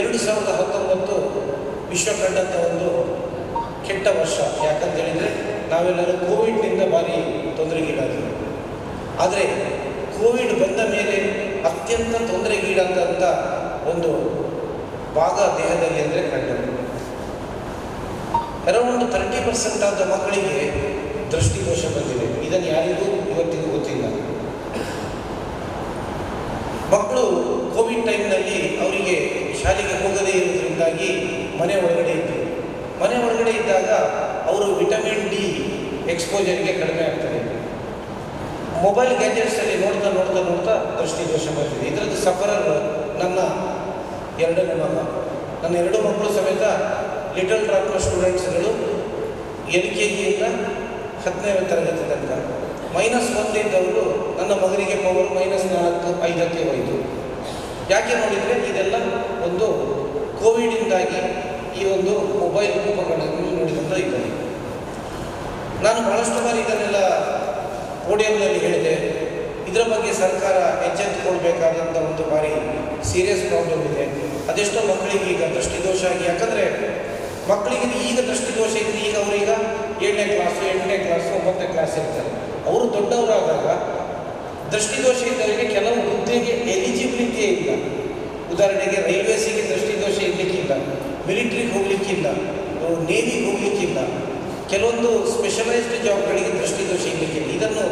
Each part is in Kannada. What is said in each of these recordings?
ಎರಡು ಸಾವಿರದ ಹತ್ತೊಂಬತ್ತು ವಿಶ್ವ ಕಂಡಂಥ ಒಂದು ಕೆಟ್ಟ ವರ್ಷ. ಯಾಕಂತ ಹೇಳಿದರೆ ನಾವೆಲ್ಲರೂ ಕೋವಿಡ್ನಿಂದ ಭಾರಿ ತೊಂದರೆಗೀಡಾದವು. ಆದರೆ ಕೋವಿಡ್ ಬಂದ ಮೇಲೆ ಅತ್ಯಂತ ತೊಂದರೆಗೀಡಾದಂಥ ಒಂದು ಭಾಗ ದೇಹದಲ್ಲಿ ಅಂದರೆ ಕಂಡು ಅರೌಂಡ್ ತರ್ಟಿ ಪರ್ಸೆಂಟ್ ಆದ ಮಕ್ಕಳಿಗೆ ದೃಷ್ಟಿದೋಷ ಬಂದಿದೆ. ಇದನ್ನು ಯಾರಿಗೂ ಇವತ್ತಿಗೂ ಗೊತ್ತಿಲ್ಲ ಮಕ್ಕಳು ಕೋವಿಡ್ ಟೈಮ್ನಲ್ಲಿ ಅವರಿಗೆ ಶಾಲೆಗೆ ಹೋಗದೇ ಇರುವುದರಿಂದಾಗಿ ಮನೆ ಒಳಗಡೆ ಇದ್ದರು ಮನೆ ಒಳಗಡೆ ಇದ್ದಾಗ ಅವರು ವಿಟಮಿನ್ ಡಿ ಎಕ್ಸ್ಪೋಜರ್ಗೆ ಕಡಿಮೆ ಆಗ್ತದೆ. ಮೊಬೈಲ್ ಗ್ಯಾಜೆಟ್ಸಲ್ಲಿ ನೋಡ್ತಾ ನೋಡ್ತಾ ನೋಡ್ತಾ ದೃಷ್ಟಿದೋಷ ಬರ್ತಿದೆ ಇದರದ್ದು ಸಫರರ್ ನನ್ನ ಎರಡನೇ ಮಗ ನನ್ನ ಎರಡು ಮಕ್ಕಳು ಸಮೇತ ಲಿಟಲ್ ಡ್ರಾಪ್ನ ಸ್ಟೂಡೆಂಟ್ಸ್ಗಳು ಎಲ್ ಕೆ ಜಿಯಿಂದ ಹತ್ತನೇ ತರಗತಿ ತನಕ. ಮೈನಸ್ ಒಂದಿದ್ದವರು ನನ್ನ ಮಗನಿಗೆ ಪವರ್ ಮೈನಸ್ ನಾಲ್ಕು ಐದಕ್ಕೆ ಹೋಯಿತು. ಯಾಕೆ ನೋಡಿದರೆ ಇದೆಲ್ಲ ಒಂದು ಕೋವಿಡಿಂದಾಗಿ ಈ ಒಂದು ಮೊಬೈಲ್ ಉಪಕರಣಗಳನ್ನು ನೋಡಿಕೊಂಡು ಇದ್ದಾರೆ. ನಾನು ಬಹಳಷ್ಟು ಬಾರಿ ಇದನ್ನೆಲ್ಲ ಪೋಡಿಯಂನಲ್ಲಿ ಹೇಳಿದೆ. ಇದರ ಬಗ್ಗೆ ಸರ್ಕಾರ ಎಚ್ಚೆತ್ತುಕೊಳ್ಬೇಕಾದಂಥ ಒಂದು ಬಾರಿ ಸೀರಿಯಸ್ ಪ್ರಾಬ್ಲಮ್ ಇದೆ. ಅದೆಷ್ಟೋ ಮಕ್ಕಳಿಗೆ ಈಗ ದೃಷ್ಟಿದೋಷ ಆಗಿ, ಯಾಕಂದರೆ ಮಕ್ಕಳಿಗೆ ಈಗ ದೃಷ್ಟಿದೋಷ ಇದ್ರೆ ಈಗ ಅವರೀಗ ಏಳನೇ ಕ್ಲಾಸು ಎಂಟನೇ ಕ್ಲಾಸು ಒಂಬತ್ತನೇ ಕ್ಲಾಸ್ ಇರ್ತಾರೆ. ಅವರು ದೊಡ್ಡವರಾದಾಗ ದೃಷ್ಟಿದೋಷ ಇದ್ದವರಿಗೆ ಕೆಲವು ಹುದ್ದೆಗೆ ಎಲಿಜಿಬಿಲಿಟಿಯೇ ಇಲ್ಲ. ಉದಾಹರಣೆಗೆ ರೈಲ್ವೇಸಿಗೆ ದೃಷ್ಟಿದೋಷ ಇರಲಿಕ್ಕಿಲ್ಲ ಮಿಲಿಟ್ರಿಗೆ ಹೋಗಲಿಕ್ಕಿಲ್ಲ ನೇವಿಗೆ ಹೋಗಲಿಕ್ಕಿಲ್ಲ ಕೆಲವೊಂದು ಸ್ಪೆಷಲೈಸ್ಡ್ ಜಾಬ್ಗಳಿಗೆ ದೃಷ್ಟಿದೋಷ ಇರಲಿಕ್ಕಿಲ್ಲ ಇದನ್ನು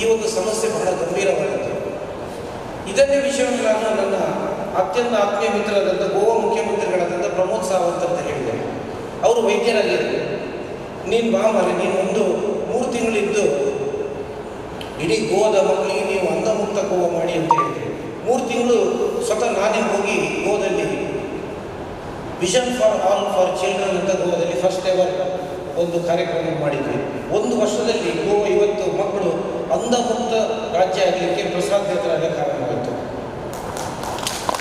ಈ ಒಂದು ಸಮಸ್ಯೆ ಬಹಳ ಗಂಭೀರವಾದದ್ದು. ಇದನ್ನೇ ವಿಷಯವನ್ನು ನಾನು ನನ್ನ ಅತ್ಯಂತ ಆತ್ಮೀಯ ಮಿತ್ರರಾದಂಥ ಗೋವಾ ಮುಖ್ಯಮಂತ್ರಿಗಳಾದಂಥ ಪ್ರಮೋದ್ ಸಾವಂತ್ ಅಂತ ಹೇಳಿದೆ ಅವರು ವೈದ್ಯರಾಗಿದ್ದರು. ನೀನು ಬಾ ಮರೆ, ನೀನು ಒಂದು ಮೂರು ತಿಂಗಳಿದ್ದು ಇಡೀ ಗೋವಾದ ಮಕ್ಕಳಿಗೆ ನೀವು ಅಂಧಮುಕ್ತ ಗೋವಾ ಮಾಡಿ ಅಂತ ಹೇಳಿದ್ರು ಮೂರು ತಿಂಗಳು ಸ್ವತಃ ನಾನೇ ಹೋಗಿ ಗೋದಲ್ಲಿ vision for all for children ಅಂತ ಗೋವಾದಲ್ಲಿ ಫಸ್ಟ್ ಎವರ್ ಒಂದು ಕಾರ್ಯಕ್ರಮ ಮಾಡಿದ್ವಿ. ಒಂದು ವರ್ಷದಲ್ಲಿ ಗೋವಾ ಇವತ್ತು ಮಕ್ಕಳು ಅಂಧಮುಕ್ತ ರಾಜ್ಯ ಆಗಲಿಕ್ಕೆ ಪ್ರಸಾದ್ ನೇತ್ರಾಗ ಕಾರಣವಾಯಿತು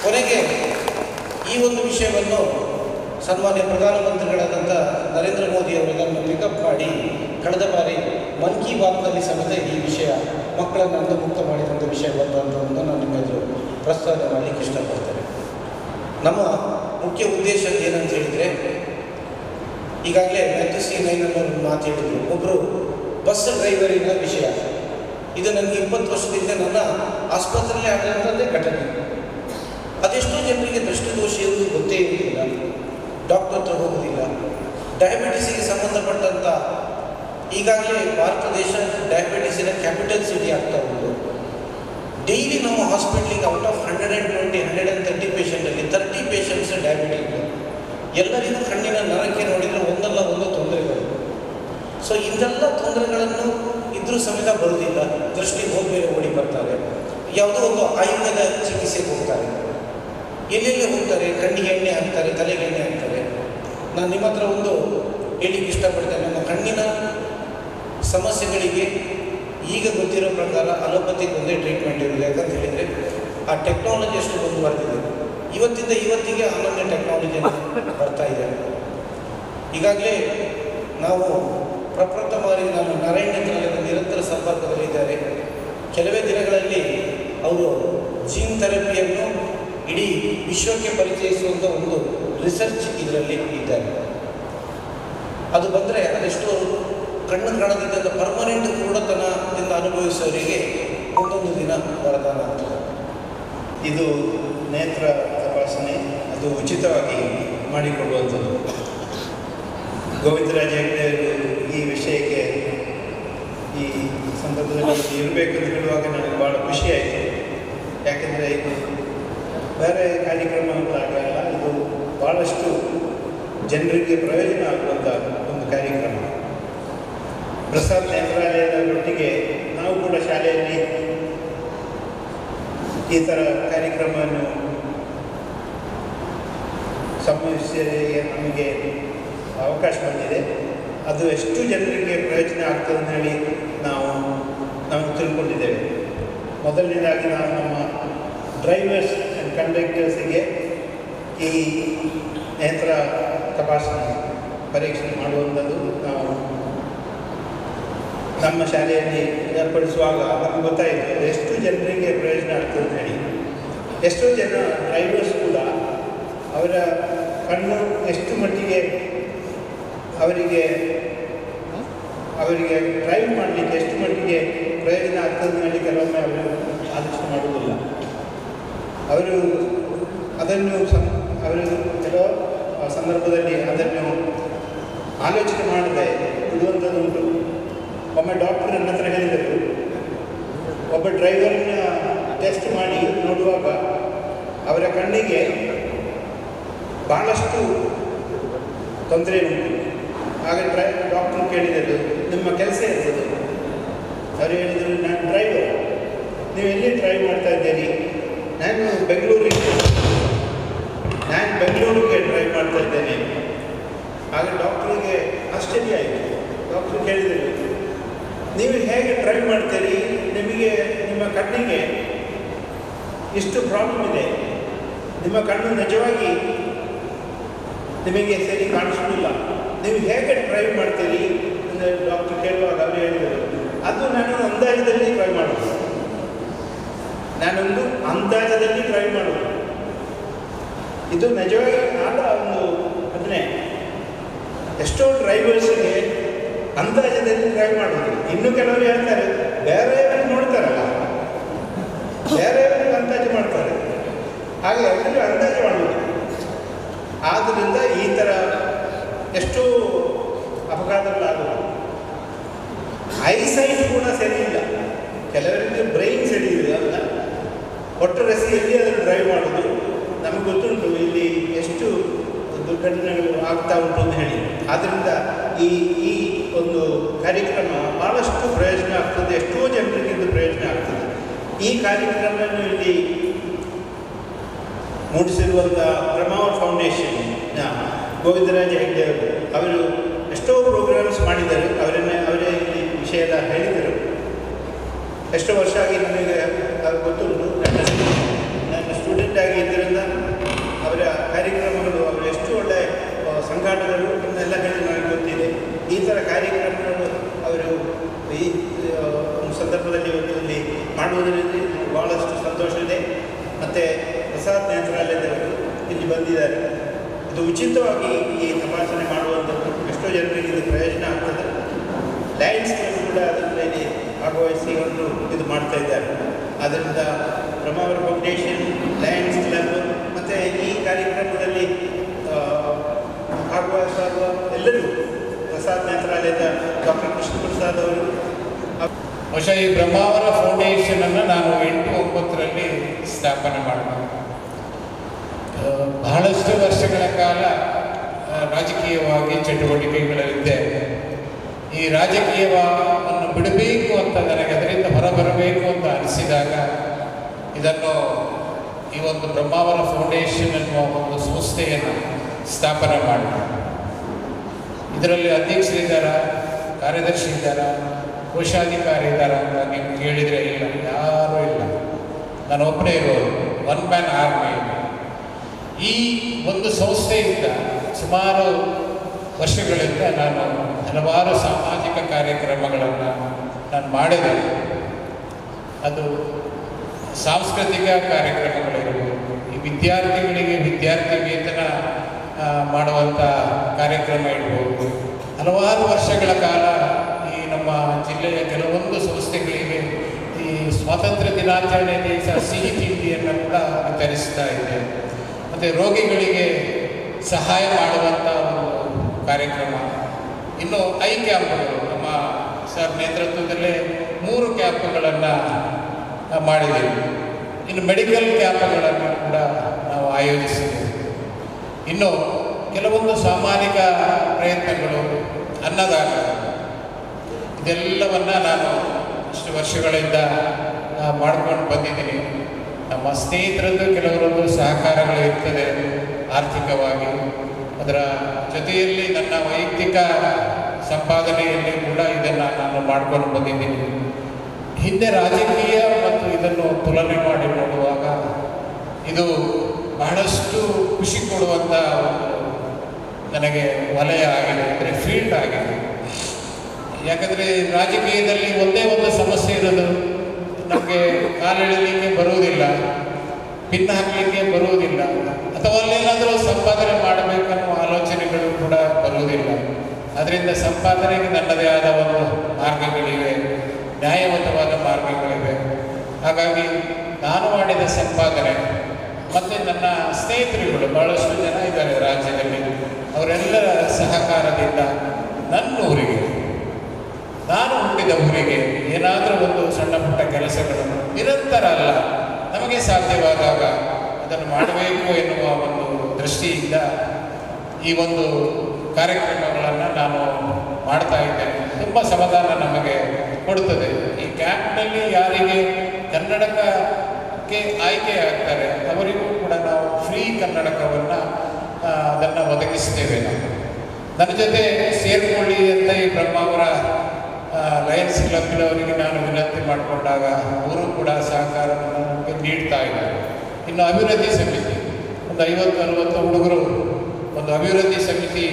ಕೊನೆಗೆ ಈ ಒಂದು ವಿಷಯವನ್ನು ಸನ್ಮಾನ್ಯ ಪ್ರಧಾನಮಂತ್ರಿಗಳಾದಂಥ ನರೇಂದ್ರ ಮೋದಿ ಅವರನ್ನು ಪಿಕಪ್ ಮಾಡಿ ಕಳೆದ ಬಾರಿ ಮನ್ ಕಿ ಬಾತ್ನಲ್ಲಿ ಸಮೇತ ಈ ವಿಷಯ ಮಕ್ಕಳನ್ನು ಅಂಧಮುಕ್ತ ಮಾಡಿದಂಥ ವಿಷಯ ಅಂತ ನಾನು ಎದುರು ಪ್ರಸ್ತಾವ ಮಾಡಲಿಕ್ಕೆ ಇಷ್ಟಪಡ್ತೇನೆ ನಮ್ಮ ಮುಖ್ಯ ಉದ್ದೇಶ ಏನಂತ ಹೇಳಿದರೆ, ಈಗಾಗಲೇ ಸಿ ನೈನ್ ಮಾತು ಹೇಳಿದ್ರು. ಒಬ್ಬರು ಬಸ್ ಡ್ರೈವರಿನ ವಿಷಯ. ಇದು ನನಗೆ ಇಪ್ಪತ್ತು ವರ್ಷದಿಂದ ನನ್ನ ಆಸ್ಪತ್ರೆಯಲ್ಲಿ ಆಗಿರುವಂಥದ್ದೇ ಘಟನೆ. ಅದೆಷ್ಟೋ ಜನರಿಗೆ ದೃಷ್ಟಿದೋಷ ಇರುವುದು ಗೊತ್ತೇ ಇರುವುದಿಲ್ಲ. ಡಾಕ್ಟರ್ ಹತ್ರ ಹೋಗುವುದಿಲ್ಲ. ಡಯಾಬಿಟಿಸಿಗೆ ಸಂಬಂಧಪಟ್ಟಂಥ ಈಗಾಗಲೇ ಭಾರತ ದೇಶ ಡಯಾಬಿಟಿಸಿನ ಕ್ಯಾಪಿಟಲ್ ಸಿಟಿ ಆಗ್ತಾ ಉಂಟು. ಡೈಲಿ ನಮ್ಮ ಹಾಸ್ಪಿಟ್ಲಿಗೆ out of hundred and twenty, hundred and thirty ಪೇಷೆಂಟಲ್ಲಿ thirty patients diabetic ಎಲ್ಲರಿಗೂ ಕಣ್ಣಿನ ನರಕ್ಕೆ ನೋಡಿದರೆ ಒಂದಲ್ಲ ಒಂದು ತೊಂದರೆಗಳು. ಸೊ ಇದೆಲ್ಲ ತೊಂದರೆಗಳನ್ನು ಇದ್ರೂ ಸಮೇತ ಬರುವುದಿಲ್ಲ. ದೃಷ್ಟಿ ಹೋಗಬೇಕು ಓಡಿ ಬರ್ತಾರೆ. ಯಾವುದೋ ಒಂದು ಆಯುರ್ವೇದ ಚಿಕಿತ್ಸೆಗೆ ಹೋಗ್ತಾರೆ. ಎಲ್ಲೆಲ್ಲಿ ಹೋಗ್ತಾರೆ? ಕಣ್ಣಿಗೆ ಎಣ್ಣೆ ಹಾಕ್ತಾರೆ, ತಲೆಗೆ ಎಣ್ಣೆ ಹಾಕ್ತಾರೆ. ನಾನು ನಿಮ್ಮ ಹತ್ರ ಒಂದು ಹೇಳಿಕ್ಕೆ ಇಷ್ಟಪಡ್ತೇನೆ. ನಮ್ಮ ಕಣ್ಣಿನ ಸಮಸ್ಯೆಗಳಿಗೆ ಈಗ ಗೊತ್ತಿರೋ ಪ್ರಕಾರ ಅಲೋಪತಿಗೆ ಒಂದೇ ಟ್ರೀಟ್ಮೆಂಟ್ ಇರೋದು ಯಾಕಂತ ಹೇಳಿದರೆ ಆ ಟೆಕ್ನಾಲಜಿ ಅಷ್ಟು ಮುಂದುವರೆದಿದೆ ಇವತ್ತಿಂದ ಇವತ್ತಿಗೆ ಅನನ್ಯ ಟೆಕ್ನಾಲಜಿ ಬರ್ತಾ ಇದೆ. ಈಗಾಗಲೇ ನಾವು ಪ್ರಪ್ರಥಮ ಬಾರಿ ನಾನು ನಾರಾಯಣ ನಿರಂತರ ಸಂಪರ್ಕದಲ್ಲಿದ್ದಾರೆ ಕೆಲವೇ ದಿನಗಳಲ್ಲಿ ಅವರು ಜೀನ್ ಥೆರಪಿಯನ್ನು ಇಡೀ ವಿಶ್ವಕ್ಕೆ ಪರಿಚಯಿಸುವಂಥ ಒಂದು ರಿಸರ್ಚ್ ಇದರಲ್ಲಿ ಇದ್ದಾರೆ. ಅದು ಬಂದರೆ ಅದೆಷ್ಟು ಕಣ್ಣು ಕಾಣದಿದ್ದ ಪರ್ಮನೆಂಟ್ ಕುರುಡತನದಿಂದ ಅನುಭವಿಸೋರಿಗೆ ಒಂದೊಂದು ದಿನ ವರದಾನ ಇದು ನೇತ್ರ ತಪಾಸಣೆ, ಅದು ಉಚಿತವಾಗಿ ಮಾಡಿಕೊಡುವಂಥದ್ದು. ಗೋವಿಂದರಾಜ ಹೆಗ್ಡೆಯವರು ಈ ವಿಷಯಕ್ಕೆ ಈ ಸಂದರ್ಭದಲ್ಲಿ ಇರಬೇಕು ಅಂತ ಹೇಳುವಾಗ ನನಗೆ ಭಾಳ ಖುಷಿ ಆಯಿತು. ಯಾಕೆಂದರೆ ಇದು ಬೇರೆ ಕಾರ್ಯಕ್ರಮಗಳಾಗಲ್ಲ ಇದು ಭಾಳಷ್ಟು ಜನರಿಗೆ ಪ್ರಯೋಜನ ಆಗುವಂಥ ಒಂದು ಕಾರ್ಯಕ್ರಮ. ಪ್ರಸಾದ್ ನೇತ್ರಾಲಯದ ಒಟ್ಟಿಗೆ ನಾವು ಕೂಡ ಶಾಲೆಯಲ್ಲಿ ಈ ಥರ ಕಾರ್ಯಕ್ರಮವನ್ನು ಸಂಭವಿಸಿದೆ ನಮಗೆ ಅವಕಾಶ ಬಂದಿದೆ. ಅದು ಎಷ್ಟು ಜನರಿಗೆ ಪ್ರಯೋಜನ ಆಗ್ತದೆ ಅಂತ ಹೇಳಿ ನಾವು ನಾವು ತಿಳ್ಕೊಂಡಿದ್ದೇವೆ. ಮೊದಲನೇದಾಗಿ ನಾವು ನಮ್ಮ ಡ್ರೈವರ್ಸ್ ಆ್ಯಂಡ್ ಕಂಡಕ್ಟರ್ಸಿಗೆ ಈ ನೇತ್ರ ತಪಾಸಣೆ, ಪರೀಕ್ಷೆ ಮಾಡುವಂಥದ್ದು ನಾವು ನಮ್ಮ ಶಾಲೆಯಲ್ಲಿ ಏರ್ಪಡಿಸುವಾಗ ನಮಗೆ ಗೊತ್ತಾಯಿತು ಎಷ್ಟು ಜನರಿಗೆ ಪ್ರಯೋಜನ ಆಗ್ತದೆ ಹೇಳಿ. ಎಷ್ಟೋ ಜನ ಡ್ರೈವರ್ಸ್ ಕೂಡ ಅವರ ಕಣ್ಣು ಎಷ್ಟು ಮಟ್ಟಿಗೆ ಅವರಿಗೆ ಅವರಿಗೆ ಡ್ರೈವ್ ಮಾಡಲಿಕ್ಕೆ ಎಷ್ಟು ಮಟ್ಟಿಗೆ ಪ್ರಯೋಜನ ಆಗ್ತದೆ ಹೇಳಿ ಕೆಲವೊಮ್ಮೆ ಅವರು ಆಲೋಚನೆ ಮಾಡುವುದಿಲ್ಲ. ಅವರು ಅದನ್ನು ಸಂ, ಅವರು ಕೆಲವು ಸಂದರ್ಭದಲ್ಲಿ ಅದನ್ನು ಆಲೋಚನೆ ಮಾಡದೆ ಇರುವಂಥದ್ದುಂಟು ಒಮ್ಮೆ ಡಾಕ್ಟರ್ ನನ್ನ ಹತ್ರ ಹೇಳಿದರು, ಒಬ್ಬ ಡ್ರೈವರ್ನ ಟೆಸ್ಟ್ ಮಾಡಿ ನೋಡುವಾಗ ಅವರ ಕಣ್ಣಿಗೆ ಭಾಳಷ್ಟು ತೊಂದರೆ ಉಂಟು. ಆಗ ಡ್ರೈ ಡಾಕ್ಟರ್ ಕೇಳಿದರು, ನಿಮ್ಮ ಕೆಲಸ ಇರ್ತದೆ ಅವರು ಹೇಳಿದರು, ನಾನು ಡ್ರೈವರ್ ನೀವು ಎಲ್ಲಿ ಡ್ರೈವ್ ಮಾಡ್ತಾ ಇದ್ದೀರಿ? ನಾನು ಬೆಂಗಳೂರಿಗೆ. ನಾನು ಬೆಂಗಳೂರಿಗೆ ಡ್ರೈವ್ ಮಾಡ್ತಾ ಇದ್ದೇನೆ. ಆಗ ಡಾಕ್ಟ್ರಿಗೆ ಆಶ್ಚರ್ಯ ಆಯಿತು. ಡಾಕ್ಟ್ರು ಕೇಳಿದರು ನೀವು ಹೇಗೆ ಡ್ರೈವ್ ಮಾಡ್ತೀರಿ? ನಿಮಗೆ ನಿಮ್ಮ ಕಣ್ಣಿಗೆ ಇಷ್ಟು ಪ್ರಾಬ್ಲಮ್ ಇದೆ. ನಿಮ್ಮ ಕಣ್ಣು ನಿಜವಾಗಿ ನಿಮಗೆ ಸರಿ ಕಾಣಿಸೋದಿಲ್ಲ ನೀವು ಹೇಗೆ ಡ್ರೈವ್ ಮಾಡ್ತೀರಿ ಅಂದರೆ ಡಾಕ್ಟರ್ ಕೇಳುವಾಗ ಹೇಳಿದರು. ಅದು ನಾನು ಅಂದಾಜದಲ್ಲಿ ಡ್ರೈವ್ ಮಾಡೋದು. ನಾನೊಂದು ಅಂದಾಜದಲ್ಲಿ ಡ್ರೈವ್ ಮಾಡೋದು. ಇದು ನಿಜವಾಗಿ ಆದ ಒಂದು ಅದನ್ನೇ. ಎಷ್ಟೋ ಡ್ರೈವರ್ಸ್ಗೆ ಅಂದಾಜದಲ್ಲಿ ಡ್ರೈವ್ ಮಾಡೋದು? ಇನ್ನು ಕೆಲವರು ಹೇಳ್ತಾರೆ ಬೇರೆಯವರು ನೋಡ್ತಾರಲ್ಲ? ಬೇರೆಯವರು ಅಂದಾಜು ಮಾಡ್ತಾರೆ. ಹಾಗೆ ಎಲ್ಲರೂ ಅಂದಾಜು ಮಾಡೋದು. ಆದ್ದರಿಂದ ಈ ಥರ ಎಷ್ಟು ಅಪಘಾತಗಳಾಗುವುದು ಐಸೈಟ್ ಕೂಡ ಸರಿ ಇಲ್ಲ. ಕೆಲವರಿಗೆ ಬ್ರೈನ್ ಸರಿ ಅಲ್ಲ? ಒಟ್ಟು ರಸ್ತೆಯಲ್ಲಿ ಅದನ್ನು ಡ್ರೈವ್ ಮಾಡೋದು. ನಮಗೆ ಗೊತ್ತುಂಟು, ಇಲ್ಲಿ ಎಷ್ಟು ದುರ್ಘಟನೆಗಳು ಆಗ್ತಾ ಉಂಟು ಅಂತ ಹೇಳಿ. ಆದ್ದರಿಂದ ಈ ಈ ಒಂದು ಕಾರ್ಯಕ್ರಮ ಭಾಳಷ್ಟು ಪ್ರಯೋಜನ ಆಗ್ತದೆ, ಎಷ್ಟೋ ಜನರಿಗೆ ಪ್ರಯೋಜನ ಆಗ್ತದೆ. ಈ ಕಾರ್ಯಕ್ರಮವನ್ನು ಇಲ್ಲಿ ಮೂಡಿಸಿರುವಂಥ ಬ್ರಹ್ಮಾವ ಫೌಂಡೇಶನ್ ಗೋವಿಂದರಾಜ ಹೆಗ್ಡೆ ಅವರು ಅವರು ಎಷ್ಟೋ ಪ್ರೋಗ್ರಾಮ್ಸ್ ಮಾಡಿದ್ದಾರೆ. ಅವರನ್ನೇ, ಅವರೇ ಇಲ್ಲಿ ವಿಷಯ ಎಲ್ಲ ಹೇಳಿದರು. ಎಷ್ಟೋ ವರ್ಷ ಆಗಿ ನನಗೆ ಗೊತ್ತುಂಟು. ನನ್ನ ನನ್ನ ಸ್ಟೂಡೆಂಟ್ ಆಗಿ ಇದ್ದರಿಂದ ಅವರ ಕಾರ್ಯಕ್ರಮಗಳು, ಅವರು ಎಷ್ಟು ಒಳ್ಳೆ ಸಂಘಟನೆಗಳು ಎಲ್ಲ ಹೇಳಿ ನನಗೆ ಗೊತ್ತಿದೆ. ಈ ಥರ ಕಾರ್ಯಕ್ರಮಗಳು ಅವರು ಈ ಸಂದರ್ಭದಲ್ಲಿ ಒಂದು ಇಲ್ಲಿ ಮಾಡುವುದರಲ್ಲಿ ಭಾಳಷ್ಟು ಸಂತೋಷ ಇದೆ. ಮತ್ತು ಪ್ರಸಾದ್ ನೇತ್ರಾಲಯದವರು ಇಲ್ಲಿ ಬಂದಿದ್ದಾರೆ. ಇದು ಉಚಿತವಾಗಿ ಈ ತಪಾಸಣೆ ಮಾಡುವಂಥದ್ದು ಎಷ್ಟೋ ಜನರಿಗೆ ಇದು ಪ್ರಯೋಜನ ಆಗ್ತದೆ. ಕ್ಲಬ್ ಕೂಡ ಅದರಲ್ಲಿ ಭಾಗವಹಿಸಿ ಒಂದು ಇದು ಮಾಡ್ತಾ ಇದ್ದಾರೆ. ಆದ್ದರಿಂದ ಬ್ರಹ್ಮಾವರ ಫೌಂಡೇಶನ್ ಲಯನ್ಸ್ ಕ್ಲಬ್ ಮತ್ತು ಈ ಕಾರ್ಯಕ್ರಮದಲ್ಲಿ ಭಾಗವಹಿಸುವ ಎಲ್ಲರೂ ಪ್ರಸಾದ್ ನೇತ್ರಾಲಯದ ಡಾಕ್ಟರ್ ಕೃಷ್ಣ ಪ್ರಸಾದ್ ಅವರು. ಬಹುಶಃ ಈ ಬ್ರಹ್ಮಾವರ ಫೌಂಡೇಶನ್ ಅನ್ನು ನಾನು ಎಂಟು ಒಂಬತ್ತರಲ್ಲಿ ಸ್ಥಾಪನೆ ಮಾಡಿದೆ ಆ, ಬಹಳಷ್ಟು ವರ್ಷಗಳ ಕಾಲ ರಾಜಕೀಯವಾಗಿ ಚಟುವಟಿಕೆಗಳಲ್ಲಿದ್ದೆ. ಈ ರಾಜಕೀಯವನ್ನು ಬಿಡಬೇಕು ಅಂತ ನನಗೆ ಅದರಿಂದ ಹೊರಬರಬೇಕು ಅಂತ ಅನಿಸಿದಾಗ ಇದನ್ನು ಈ ಒಂದು ಬ್ರಹ್ಮಾವರ ಫೌಂಡೇಶನ್ ಎನ್ನುವ ಒಂದು ಸಂಸ್ಥೆಯನ್ನು ಸ್ಥಾಪನೆ ಮಾಡಿದೆ. ಇದರಲ್ಲಿ ಅಧ್ಯಕ್ಷರಿದ್ದಾರ ಕಾರ್ಯದರ್ಶಿ ಇದ್ದಾರ? ಕೋಶಾಧಿಕಾರಿ ಇದ್ದಾರ ಅಂತ ನೀವು ಕೇಳಿದರೆ ಇಲ್ಲ, ಯಾರೂ ಇಲ್ಲ. ನಾನು ಒಬ್ಬನೇ ಇರೋರು ಒನ್ ಮ್ಯಾನ್ ಆರ್ಮಿ ಈ ಒಂದು ಸಂಸ್ಥೆಯಿಂದ ಸುಮಾರು ವರ್ಷಗಳಿಂದ ನಾನು ಹಲವಾರು ಸಾಮಾಜಿಕ ಕಾರ್ಯಕ್ರಮಗಳನ್ನು ನಾನು ಮಾಡಿದೆ. ಅದು ಸಾಂಸ್ಕೃತಿಕ ಕಾರ್ಯಕ್ರಮಗಳಿರ್ಬೋದು ಈ ವಿದ್ಯಾರ್ಥಿಗಳಿಗೆ ವಿದ್ಯಾರ್ಥಿ ವೇತನ ಮಾಡುವಂಥ ಕಾರ್ಯಕ್ರಮ ಇರ್ಬೋದು ಹಲವಾರು ವರ್ಷಗಳ ಕಾಲ ಈ ನಮ್ಮ ಜಿಲ್ಲೆಯ ಕೆಲವೊಂದು ಸಂಸ್ಥೆಗಳಿಗೆ ಈ ಸ್ವಾತಂತ್ರ್ಯ ದಿನಾಚರಣೆ ದಿವಸ ಸಿಹಿ ತಿಂಡಿಯನ್ನು ಕೂಡ ವಿತರಿಸ್ತಾ ಇದೆ. ಮತ್ತು ರೋಗಿಗಳಿಗೆ ಸಹಾಯ ಮಾಡುವಂಥ ಒಂದು ಕಾರ್ಯಕ್ರಮ. ಇನ್ನು ಐ ಕ್ಯಾಂಪ್ಗಳು. ನಮ್ಮ ಸರ್ ನೇತೃತ್ವದಲ್ಲೇ ಮೂರು ಕ್ಯಾಂಪ್ಗಳನ್ನು ಮಾಡಿದ್ದೀವಿ. ಇನ್ನು ಮೆಡಿಕಲ್ ಕ್ಯಾಂಪ್ಗಳನ್ನು ಕೂಡ ನಾವು ಆಯೋಜಿಸಿದ್ದೇವೆ. ಇನ್ನು ಕೆಲವೊಂದು ಸಾಮಾಜಿಕ ಪ್ರಯತ್ನಗಳು, ಅನ್ನದಾನ, ಇದೆಲ್ಲವನ್ನು ನಾನು ಇಷ್ಟು ವರ್ಷಗಳಿಂದ ಮಾಡ್ಕೊಂಡು ಬಂದಿದ್ದೀನಿ. ನಮ್ಮ ಸ್ನೇಹಿತರದ್ದು ಕೆಲವರದ್ದು ಸಹಕಾರಗಳು ಇರ್ತದೆ ಆರ್ಥಿಕವಾಗಿ. ಅದರ ಜೊತೆಯಲ್ಲಿ ನನ್ನ ವೈಯಕ್ತಿಕ ಸಂಪಾದನೆಯಲ್ಲಿ ಕೂಡ ಇದನ್ನು ನಾನು ಮಾಡ್ಕೊಂಡು ಬಂದಿದ್ದೀನಿ. ಹಿಂದೆ ರಾಜಕೀಯ ಮತ್ತು ಇದನ್ನು ತುಲನೆ ಮಾಡಿ ನೋಡುವಾಗ ಇದು ಬಹಳಷ್ಟು ಖುಷಿ ಕೊಡುವಂಥ ನನಗೆ ವಲಯ ಆಗಿದೆ ಅಂದರೆ ಫೀಲ್ಡ್ ಆಗಿದೆ ಯಾಕಂದರೆ ರಾಜಕೀಯದಲ್ಲಿ ಒಂದೇ ಒಂದು ಸಮಸ್ಯೆ ಇರೋದು, ನಮಗೆ ಕಾಲೆಳಲಿಕ್ಕೆ ಬರುವುದಿಲ್ಲ, ಪಿನ್ ಹಾಕಲಿಕ್ಕೆ ಬರುವುದಿಲ್ಲ, ಅಥವಾ ಅಲ್ಲೇನಾದರೂ ಸಂಪಾದನೆ ಮಾಡಬೇಕನ್ನುವ ಆಲೋಚನೆಗಳು ಕೂಡ ಬರುವುದಿಲ್ಲ. ಅದರಿಂದ ಸಂಪಾದನೆಗೆ ನನ್ನದೇ ಆದ ಒಂದು ಮಾರ್ಗಗಳಿವೆ ನ್ಯಾಯಯುತವಾದ ಮಾರ್ಗಗಳಿವೆ. ಹಾಗಾಗಿ ನಾನು ಮಾಡಿದ ಸಂಪಾದನೆ ಮತ್ತು ನನ್ನ ಸ್ನೇಹಿತರುಗಳು ಬಹಳಷ್ಟು ಜನ ಇದ್ದಾರೆ ರಾಜ್ಯದಲ್ಲಿ. ಅವರೆಲ್ಲರ ಸಹಕಾರದಿಂದ ನನ್ನ ಊರಿಗೆ, ನಾನು ಹುಟ್ಟಿದ ಊರಿಗೆ ಏನಾದರೂ ಒಂದು ಸಣ್ಣ ಪುಟ್ಟ ಕೆಲಸಗಳನ್ನು ನಿರಂತರ ಅಲ್ಲ, ನಮಗೆ ಸಾಧ್ಯವಾದಾಗ ಅದನ್ನು ಮಾಡಬೇಕು ಎನ್ನುವ ಒಂದು ದೃಷ್ಟಿಯಿಂದ ಈ ಒಂದು ಕಾರ್ಯಕ್ರಮಗಳನ್ನು ನಾನು ಮಾಡ್ತಾ ಇದ್ದೇನೆ. ತುಂಬ ಸಮಾಧಾನ ನಮಗೆ ಕೊಡುತ್ತದೆ ಈ ಕ್ಯಾಂಪ್ನಲ್ಲಿ ಯಾರಿಗೆ ಕನ್ನಡಕಕ್ಕೆ ಆಯ್ಕೆ ಆಗ್ತಾರೆ. ಅವರಿಗೂ ಕೂಡ ನಾವು ಫ್ರೀ ಕನ್ನಡಕವನ್ನು ಅದನ್ನು ಒದಗಿಸ್ತೇವೆ ನಾವು. ನನ್ನ ಜೊತೆ ಸೇರ್ಕೊಳ್ಳಿ ಅಂತ ಈ ಬ್ರಹ್ಮಾವರ ಲಯನ್ಸ್ ಕ್ಲಬ್ನವರಿಗೆ ನಾನು ವಿನಂತಿ ಮಾಡಿಕೊಂಡಾಗ ಅವರು ಕೂಡ ಸಹಕಾರವನ್ನು ನೀಡ್ತಾ ಇದ್ದಾರೆ. ಇನ್ನು ಅಭಿವೃದ್ಧಿ ಸಮಿತಿ, ಒಂದು ಐವತ್ತು, ಅರವತ್ತು ಹುಡುಗರು, ಒಂದು ಅಭಿವೃದ್ಧಿ ಸಮಿತಿ,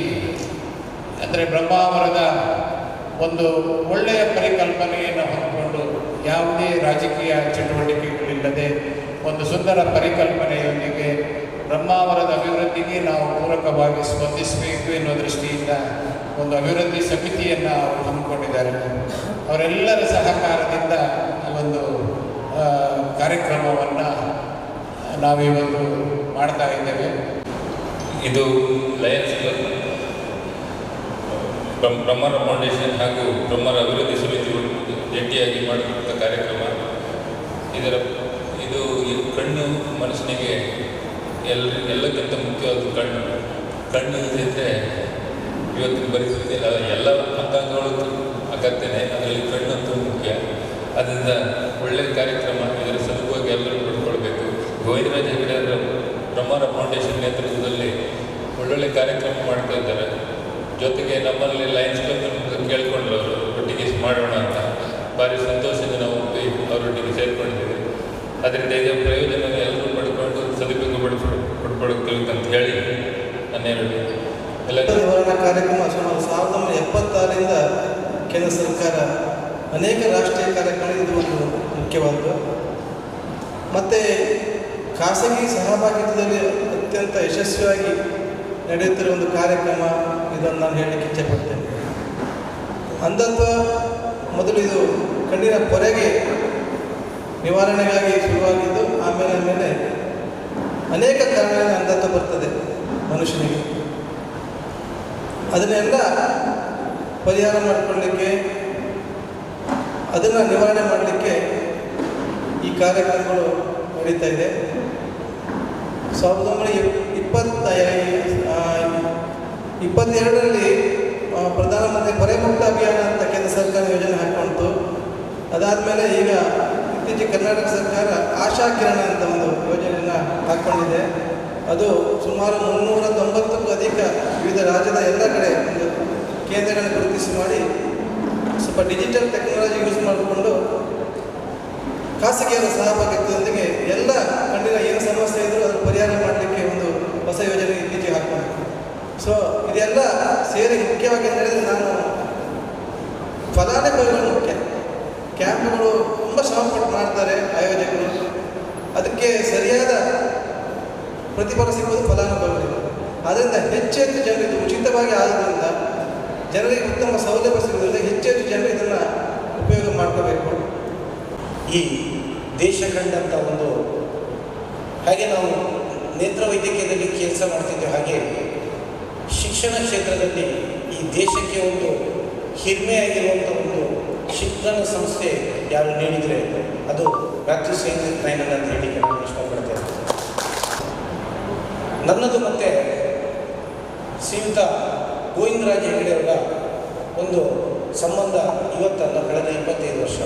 ಅಂದರೆ ಬ್ರಹ್ಮಾವರದ ಒಂದು ಒಳ್ಳೆಯ ಪರಿಕಲ್ಪನೆಯನ್ನು ಹೊಂದಿಕೊಂಡು ಯಾವುದೇ ರಾಜಕೀಯ ಚಟುವಟಿಕೆಗಳಿಲ್ಲದೆ ಒಂದು ಸುಂದರ ಪರಿಕಲ್ಪನೆಯೊಂದಿಗೆ ಬ್ರಹ್ಮಾವರದ ಅಭಿವೃದ್ಧಿಗೆ ನಾವು ಪೂರಕವಾಗಿ ಸ್ಪಂದಿಸಬೇಕು ಎನ್ನುವ ದೃಷ್ಟಿಯಿಂದ ಒಂದು ಅಭಿವೃದ್ಧಿ ಸಮಿತಿಯನ್ನು ಅವರು ಹಮ್ಮಿಕೊಂಡಿದ್ದಾರೆ. ಅವರೆಲ್ಲರ ಸಹಕಾರದಿಂದ ಈ ಒಂದು ಕಾರ್ಯಕ್ರಮವನ್ನು ನಾವಿವತ್ತು ಮಾಡ್ತಾ ಇದ್ದೇವೆ. ಇದು ಲಯನ್ಸ್ ಕ್ಲಬ್ ಬ್ರಹ್ಮರ ಫೌಂಡೇಶನ್ ಹಾಗೂ ಬ್ರಹ್ಮರ ಅಭಿವೃದ್ಧಿ ಸಮಿತಿಗಳು. ಜಂಟಿಯಾಗಿ ಮಾಡಿದಂಥ ಕಾರ್ಯಕ್ರಮ. ಇದರ, ಇದು ಇದು ಕಣ್ಣು ಮನುಷ್ಯನಿಗೆ ಎಲ್ಲ ಎಲ್ಲಕ್ಕಿಂತ ಮುಖ್ಯವಾದ ಕಣ್ಣು. ಕಣ್ಣು ಇದ್ದರೆ ಇವತ್ತಿನ ಪರಿಸ್ಥಿತಿಯಲ್ಲಿ ಎಲ್ಲ ಅಂಗಾಂಗಗಳು ಅಗತ್ಯನೇ, ಅದರಲ್ಲಿ ಕಣ್ಣಂತೂ ಮುಖ್ಯ. ಅದರಿಂದ ಒಳ್ಳೆಯ ಕಾರ್ಯಕ್ರಮ ಇದರ ಸದುಪಯೋಗ ಎಲ್ಲರೂ ಪಡ್ಕೊಳ್ಬೇಕು. ಗೋವಿಂದರಾಜ ಹೆಗಡೆ ಅವರ ಬ್ರಹ್ಮರ ಫೌಂಡೇಶನ್ ನೇತೃತ್ವದಲ್ಲಿ ಒಳ್ಳೊಳ್ಳೆ ಕಾರ್ಯಕ್ರಮ ಮಾಡ್ತಾ ಇದ್ದಾರೆ. ಜೊತೆಗೆ ನಮ್ಮಲ್ಲಿ ಲೈನ್ಸ್ ಕ್ಲಬ್ ಕೇಳ್ಕೊಂಡ್ರು ಅವರು. ಒಟ್ಟಿಗೆ ಮಾಡೋಣ ಅಂತ. ಭಾರಿ ಸಂತೋಷದಿಂದ ನಾವು ಒಪ್ಪಿ ಅವರೊಟ್ಟಿಗೆ ಸೇರ್ಕೊಂಡಿದ್ದೇವೆ. ಅದರಿಂದ ಇದರ ಪ್ರಯೋಜನ ಎಲ್ಲರೂ ಪಡ್ಕೊಂಡು ಸದುಪಯೋಗ ಪಡ್ಕೊಳ್ಬೇಕು ಅಂತ ಹೇಳಿ ನನ್ನೆರಡು ಎಲ್ಲ ನಿವಾರಣಾ ಕಾರ್ಯಕ್ರಮ ಸುಮಾರು ಸಾವಿರದ ಒಂಬೈನೂರ ಎಪ್ಪತ್ತಾರರಿಂದ ಕೇಂದ್ರ ಸರ್ಕಾರ ಅನೇಕ ರಾಷ್ಟ್ರೀಯ ಕಾರ್ಯಕ್ರಮ ಇದು ಒಂದು ಮುಖ್ಯವಾದ ಮತ್ತು ಖಾಸಗಿ ಸಹಭಾಗಿತ್ವದಲ್ಲಿ ಅತ್ಯಂತ ಯಶಸ್ವಿಯಾಗಿ ನಡೆಯುತ್ತಿರುವ ಒಂದು ಕಾರ್ಯಕ್ರಮ ಇದನ್ನು ನಾನು ಹೇಳಲಿಕ್ಕೆ ಇಚ್ಛೆಪಡ್ತೇನೆ ಅಂಧತ್ವ ಮೊದಲು ಇದು ಕಣ್ಣಿನ ಪೊರೆಗೆ ನಿವಾರಣೆಗಾಗಿ ಶುರುವಾಗಿದ್ದು, ಆಮೇಲೆ ಆಮೇಲೆ ಅನೇಕ ಕಾರಣಗಳ ಅಂಧತ್ವ ಬರ್ತದೆ ಮನುಷ್ಯನಿಗೆ. ಅದನ್ನೆಲ್ಲ ಪರಿಹಾರ ಮಾಡಿಕೊಳ್ಳಿಕ್ಕೆ, ಅದನ್ನು ನಿವಾರಣೆ ಮಾಡಲಿಕ್ಕೆ ಈ ಕಾರ್ಯಕ್ರಮಗಳು ನಡೀತಾ ಇದೆ. ಸಾವಿರದ ಒಂಬೈನೂರ ಇಪ್ಪತ್ತ ಇಪ್ಪತ್ತೆರಡರಲ್ಲಿ ಪ್ರಧಾನಮಂತ್ರಿ ಪೊರೆಮುಕ್ತ ಅಭಿಯಾನ ಅಂತ ಕೇಂದ್ರ ಸರ್ಕಾರ ಯೋಜನೆ ಹಾಕೊಂಡಿತು ಅದಾದಮೇಲೆ ಈಗ ಇತ್ತೀಚೆಗೆ ಕರ್ನಾಟಕ ಸರ್ಕಾರ ಆಶಾ ಕಿರಣ ಅಂತ ಒಂದು ಯೋಜನೆಯನ್ನು ಹಾಕ್ಕೊಂಡಿದೆ. ಅದು ಸುಮಾರು ಮುನ್ನೂರ ತೊಂಬತ್ತಕ್ಕೂ ಅಧಿಕ ವಿವಿಧ ರಾಜ್ಯದ ಎಲ್ಲ ಕಡೆ ಒಂದು ಕೇಂದ್ರಗಳನ್ನು ಗುರುತಿಸಿ ಮಾಡಿ ಸ್ವಲ್ಪ ಡಿಜಿಟಲ್ ಟೆಕ್ನಾಲಜಿ ಯೂಸ್ ಮಾಡಿಕೊಂಡು ಖಾಸಗಿಯವರ ಸಹಭಾಗಿತ್ವದೊಂದಿಗೆ ಎಲ್ಲ ಕಣ್ಣಿನ ಏನು ಸಮಸ್ಯೆ ಇದ್ದರೂ ಅದನ್ನು ಪರಿಹಾರ ಮಾಡಲಿಕ್ಕೆ ಒಂದು ಹೊಸ ಯೋಜನೆ ಇತ್ತೀಚೆಗೆ ಹಾಕ್ಕೊಂಡು ಸೊ ಇದೆಲ್ಲ ಸೇರಿ ಮುಖ್ಯವಾಗಿ ಹೇಳಿದ್ರೆ ನಾನು ಫಲಾನುಭವಿಗಳು ಮುಖ್ಯ. ಕ್ಯಾಂಪ್ಗಳು ತುಂಬ ಶ್ರಮಪಟ್ಟು ಮಾಡ್ತಾರೆ ಆಯೋಜಕರು. ಅದಕ್ಕೆ ಸರಿಯಾದ ಪ್ರತಿಫಲ ಸಿಗುವುದು ಫಲಾನುಭವಿಗಳು. ಆದ್ದರಿಂದ ಹೆಚ್ಚು ಹೆಚ್ಚು ಜನರು ಇದು ಉಚಿತವಾಗಿ ಆದ್ದರಿಂದ ಜನರಿಗೆ ಉತ್ತಮ ಸೌಲಭ್ಯ ಸಿಗುವುದರಿಂದ ಹೆಚ್ಚು ಹೆಚ್ಚು ಜನರು ಇದನ್ನು ಉಪಯೋಗ ಮಾಡ್ಕೋಬೇಕು. ಈ ದೇಶ ಕಂಡಂಥ ಒಂದು ಹಾಗೆ ನಾವು ನೇತ್ರ ವೈದ್ಯಕೀಯದಲ್ಲಿ ಕೆಲಸ ಮಾಡ್ತಿದ್ದೇವೆ ಹಾಗೆ ಶಿಕ್ಷಣ ಕ್ಷೇತ್ರದಲ್ಲಿ ಈ ದೇಶಕ್ಕೆ ಒಂದು ಹಿರಿಮೆಯಾಗಿರುವಂಥ ಒಂದು ಶಿಕ್ಷಣ ಸಂಸ್ಥೆ ಯಾರು ನೀಡಿದರೆ ಅದು ವ್ಯಾಕ್ಯೂ ಸೈನ್ಸ್ ಟ್ರೈನರ್ ಅಂತ ಹೇಳಿ ನಾನು ಇಷ್ಟಪಡ್ತೇನೆ ನನ್ನದು ಮತ್ತೆ ಸೀಮಿತ ಗೋವಿಂದರಾಜ ರಾಜ ಅವರ ಒಂದು ಸಂಬಂಧ ಇವತ್ತಲ್ಲ ಕಳೆದ ಇಪ್ಪತ್ತೈದು ವರ್ಷ.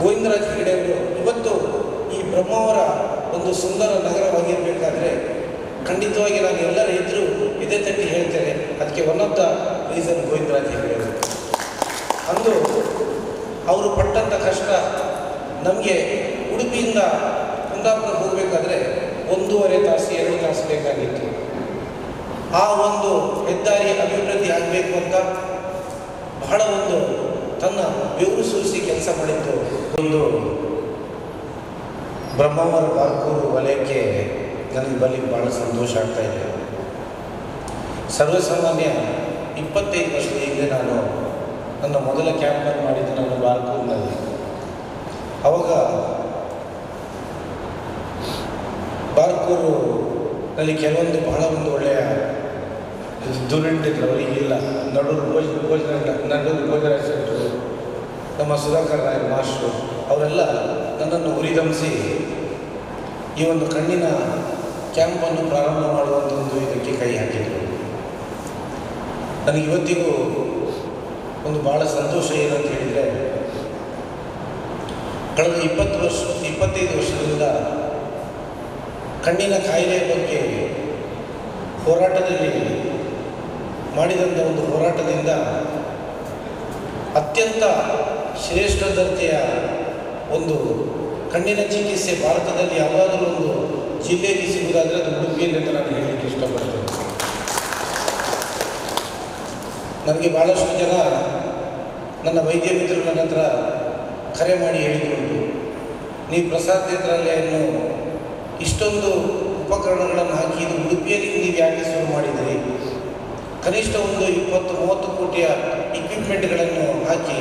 ಗೋವಿಂದರಾಜ ರಾಜ ಅವರು ಇವತ್ತು ಈ ಬ್ರಹ್ಮಾವರ ಒಂದು ಸುಂದರ ನಗರವಾಗಿರಬೇಕಾದ್ರೆ ಖಂಡಿತವಾಗಿ ನಾನು ಎಲ್ಲರ ರೈತರು ಇದೇ ತಟ್ಟಿ ಹೇಳ್ತೇನೆ. ಅದಕ್ಕೆ one of the reason Govindraj ಹೇಳಿ ಅವರು ಅಂದು ಅವರು ಪಟ್ಟಂಥ ಕಷ್ಟ ನಮಗೆ ಉಡುಪಿಯಿಂದ ಕುಂದಾಪುರ ಹೋಗಬೇಕಾದ್ರೆ ಒಂದೂವರೆ ತಾಸು, ಎರಡು ತಾಸು ಬೇಕಾಗಿತ್ತು. ಆ ಒಂದು ಹೆದ್ದಾರಿ ಅಭಿವೃದ್ಧಿ ಆಗಬೇಕು ಅಂತ ಬಹಳ ಒಂದು ತನ್ನ ಬೆವರು ಸುರಿಸಿ ಕೆಲಸ ಮಾಡಿದ್ದು ಒಂದು ಬ್ರಹ್ಮಾವರ ಬಾರ್ಕೂರು ವಲಯಕ್ಕೆ ನನಗೆ ಬರಲಿಕ್ಕೆ ಭಾಳ ಸಂತೋಷ ಆಗ್ತಾ ಇದೆ. ಸರ್ವಸಾಮಾನ್ಯ ಇಪ್ಪತ್ತೈದು ವರ್ಷದ ಹಿಂದೆ ನಾನು ನನ್ನ ಮೊದಲ ಕ್ಯಾಂಪನ್ನು ಮಾಡಿದ್ದು ನಾನು ಬಾರ್ಕೂರಿನಲ್ಲಿ ಅವಾಗ ಬಾರ್ಕೂರಿನಲ್ಲಿ ಕೆಲವೊಂದು ಬಹಳ ಒಂದು ಒಳ್ಳೆಯ ಇದ್ರು ಅವರಿಗಿಲ್ಲ ನಡೂರು ಭೋಜ ಭೋಜನ ನಡೂರು ಭೋಜನ ಸೆಂಟ್ರು ನಮ್ಮ ಸುಧಾಕರ್ ರಾಯ್, ಮಾಸ್ಟ್ರು, ಅವರೆಲ್ಲ ನನ್ನನ್ನು ಉರಿದಂಬಿಸಿ ಈ ಒಂದು ಕಣ್ಣಿನ ಕ್ಯಾಂಪನ್ನು ಪ್ರಾರಂಭ ಮಾಡುವಂಥ ಒಂದು ಇದಕ್ಕೆ ಕೈ ಹಾಕಿದರು. ನನಗೆ ಇವತ್ತಿಗೂ ಒಂದು ಭಾಳ ಸಂತೋಷ ಏನಂತ ಹೇಳಿದರೆ, ಕಳೆದ ಇಪ್ಪತ್ತು ವರ್ಷ, ಇಪ್ಪತ್ತೈದು ವರ್ಷದಿಂದ ಕಣ್ಣಿನ ಕಾಯಿಲೆ ಬಗ್ಗೆ ಹೋರಾಟದಲ್ಲಿ ಮಾಡಿದಂಥ ಒಂದು ಹೋರಾಟದಿಂದ ಅತ್ಯಂತ ಶ್ರೇಷ್ಠ ದರ್ಜೆಯ ಒಂದು ಕಣ್ಣಿನ ಚಿಕಿತ್ಸೆ ಭಾರತದಲ್ಲಿ ಯಾವುದಾದ್ರೂ ಒಂದು ಜಿಲ್ಲೆಯಲ್ಲಿ ಸಿಗುವುದಾದರೆ ಅದು ಉಡುಪಿಯಲ್ಲಿ ಅಂತ ನಾನು ಹೇಳಲಿಕ್ಕೆ ಇಷ್ಟಪಡ್ತೇನೆ. ನನಗೆ ಭಾಳಷ್ಟು ಜನ ನನ್ನ ವೈದ್ಯ ಮಿತ್ರರು ನನ್ನ ಹತ್ರ ಕರೆ ಮಾಡಿ ಹೇಳಿಕೊಂಡು ನೀವು ಪ್ರಸಾದ್ ನೇತ್ರಾಲಯವನ್ನು ಇಷ್ಟೊಂದು ಉಪಕರಣಗಳನ್ನು ಹಾಕಿ ಇದು ಉಡುಪಿಯಲ್ಲಿ ನೀವು ಯಾಕೆ ಶುರು ಮಾಡಿದಿರಿ ಕನಿಷ್ಠ ಒಂದು ಇಪ್ಪತ್ತು, ಮೂವತ್ತು ಕೋಟಿಯ ಇಕ್ವಿಪ್ಮೆಂಟ್ಗಳನ್ನು ಹಾಕಿ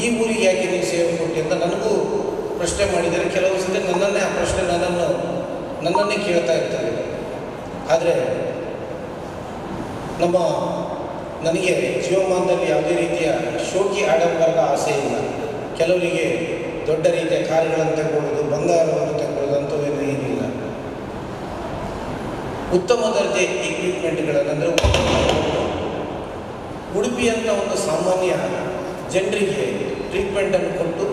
ಈ ಊರಿಗೆ ಯಾಕೆ ನೀವು ಸೇವೆ ಕೊಟ್ಟಿ ಅಂತ ನನಗೂ ಪ್ರಶ್ನೆ ಮಾಡಿದರೆ ಕೆಲವು ಸತಿ ನನ್ನನ್ನೇ ಆ ಪ್ರಶ್ನೆ ನನ್ನನ್ನು ನನ್ನನ್ನೇ ಕೇಳ್ತಾ ಇರ್ತಾರೆ. ಆದರೆ ನಮ್ಮ ನನಗೆ ಜೀವಮಾನದಲ್ಲಿ ಯಾವುದೇ ರೀತಿಯ ಶೋಕಿ ಆಡಂಬರದ ಆಸೆ ಇಲ್ಲ. ಕೆಲವರಿಗೆ ದೊಡ್ಡ ರೀತಿಯ ಕಾರ್ಯಗಳನ್ನು ತಗೊಳ್ಳೋದು, ಬಂಗಾರವನ್ನು ತಗೊಳ್ಳೋದು ಅಂಥವೇನು ಏನಿಲ್ಲ. ಉತ್ತಮ ದರ್ಜೆ ಇಕ್ವಿಪ್ಮೆಂಟ್ಗಳನ್ನು ಅಂದರೆ ಉಡುಪಿಯಂಥ ಒಂದು ಸಾಮಾನ್ಯ ಜನರಿಗೆ ಟ್ರೀಟ್ಮೆಂಟನ್ನು ಕೊಟ್ಟು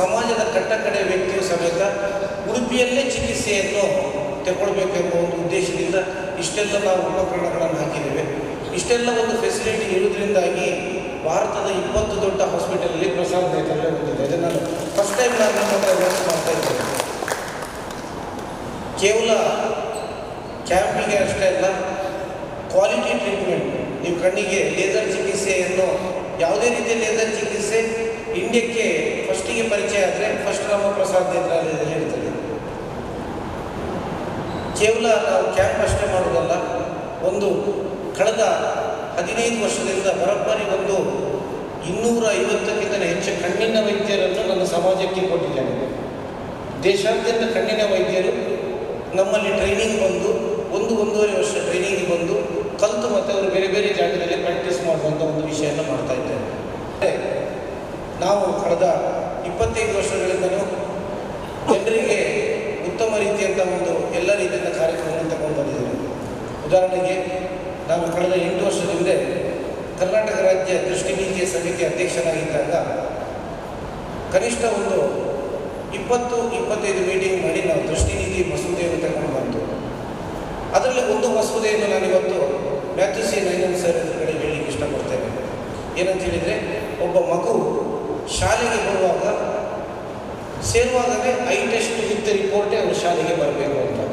ಸಮಾಜದ ಕಟ್ಟಕಡೆ ವ್ಯಕ್ತಿಯು ಸಮೇತ ಉಡುಪಿಯಲ್ಲೇ ಚಿಕಿತ್ಸೆಯನ್ನು ತಗೊಳ್ಬೇಕೆಂಬ ಒಂದು ಉದ್ದೇಶದಿಂದ ಇಷ್ಟೆಲ್ಲ ನಾವು ಉಪಕರಣಗಳನ್ನು ಹಾಕಿದ್ದೇವೆ. ಇಷ್ಟೆಲ್ಲ ಒಂದು ಫೆಸಿಲಿಟಿ ಇರೋದ್ರಿಂದಾಗಿ ಭಾರತದ ಇಪ್ಪತ್ತು ದೊಡ್ಡ ಹಾಸ್ಪಿಟಲಲ್ಲಿ ಪ್ರಸಾದ್ ನೇತೃತ್ವ ಹೊಂದಿದೆ. ಅದನ್ನು ನಾನು ಫಸ್ಟ್ ಟೈಮ್ ನಾನು ಮಾಡ್ತಾ ಇದ್ದೇನೆ. ಕೇವಲ ಕ್ಯಾಂಪಿಗೆ ಅಷ್ಟೇ ಅಲ್ಲ ಕ್ವಾಲಿಟಿ ಟ್ರೀಟ್ಮೆಂಟ್ ನೀವು ಕಣ್ಣಿಗೆ ಲೇಸರ್ ಚಿಕಿತ್ಸೆಯನ್ನು ಯಾವುದೇ ರೀತಿಯ ಲೇಸರ್ ಚಿಕಿತ್ಸೆ ಇಂಡಿಯಾಕ್ಕೆ ಫಸ್ಟಿಗೆ ಪರಿಚಯ ಆದರೆ ಫಸ್ಟ್ ರಾಮ ಪ್ರಸಾದ್ ನೇತ್ರಾಲಯದಲ್ಲಿ ಕೇವಲ ನಾವು ಕ್ಯಾಂಪ್ ಅಷ್ಟೇ ಮಾಡೋದಲ್ಲ ಒಂದು ಕಳೆದ ಹದಿನೈದು ವರ್ಷದಿಂದ ಬರೋಬ್ಬರಿ ಒಂದು ಇನ್ನೂರ ಐವತ್ತಕ್ಕಿಂತ ಹೆಚ್ಚು ಕಣ್ಣಿನ ವೈದ್ಯರನ್ನು ನನ್ನ ಸಮಾಜಕ್ಕೆ ಕೊಟ್ಟಿದ್ದೇನೆ. ದೇಶಾದ್ಯಂತ ಕಣ್ಣಿನ ವೈದ್ಯರು ನಮ್ಮಲ್ಲಿ ಟ್ರೈನಿಂಗ್ ಬಂದು, ಒಂದು ಒಂದೂವರೆ ವರ್ಷ ಟ್ರೈನಿಂಗ್ ಬಂದು, ಕಲಿತು ಮತ್ತೆ ಅವರು ಬೇರೆ ಬೇರೆ ಜಾಗದಲ್ಲಿ ಪ್ರಾಕ್ಟೀಸ್ ಮಾಡುವಂಥ ಒಂದು ವಿಷಯವನ್ನು ಮಾಡ್ತಾ ಇದ್ದೇನೆ ನಾವು ಕಳೆದ ಇಪ್ಪತ್ತೈದು ವರ್ಷಗಳಿಂದಲೂ ಜನರಿಗೆ ಉತ್ತಮ ರೀತಿಯಂಥ ಒಂದು ಎಲ್ಲ ರೀತಿಯ ಕಾರ್ಯಕ್ರಮವನ್ನು ತಗೊಂಡು ಬಂದಿದ್ದೇವೆ. ಉದಾಹರಣೆಗೆ ನಾವು ಕಳೆದ ಎಂಟು ವರ್ಷದ ಹಿಂದೆ ಕರ್ನಾಟಕ ರಾಜ್ಯ ದೃಷ್ಟಿ ನೀತಿಯ ಸಮಿತಿ ಅಧ್ಯಕ್ಷನಾಗಿದ್ದಾಗ ಕನಿಷ್ಠ ಒಂದು ಇಪ್ಪತ್ತು, ಇಪ್ಪತ್ತೈದು ಮೀಟಿಂಗ್ ಮಾಡಿ ನಾವು ದೃಷ್ಟಿ ನೀತಿ ಮಸೂದೆಯನ್ನು ತಗೊಂಡು ಬಂತು. ಅದರಲ್ಲಿ ಒಂದು ಮಸೂದೆಯನ್ನು ನಾನಿವತ್ತು ಮ್ಯಾಥ್ಯೂ ಸಿ ನೈನನ್ ಸರ್ ಕಡೆ ಹೇಳಲಿಕ್ಕೆ ಇಷ್ಟಪಡ್ತೇನೆ. ಏನಂತ ಹೇಳಿದರೆ, ಒಬ್ಬ ಮಗು ಶಾಲೆಗೆ ಬರುವಾಗ ಸೇರುವಾಗಲೇ ಐ ಟೆಸ್ಟ್ ವಿತ್ ರಿಪೋರ್ಟೇ ಅವರು ಶಾಲೆಗೆ ಬರಬೇಕು ಅಂತ.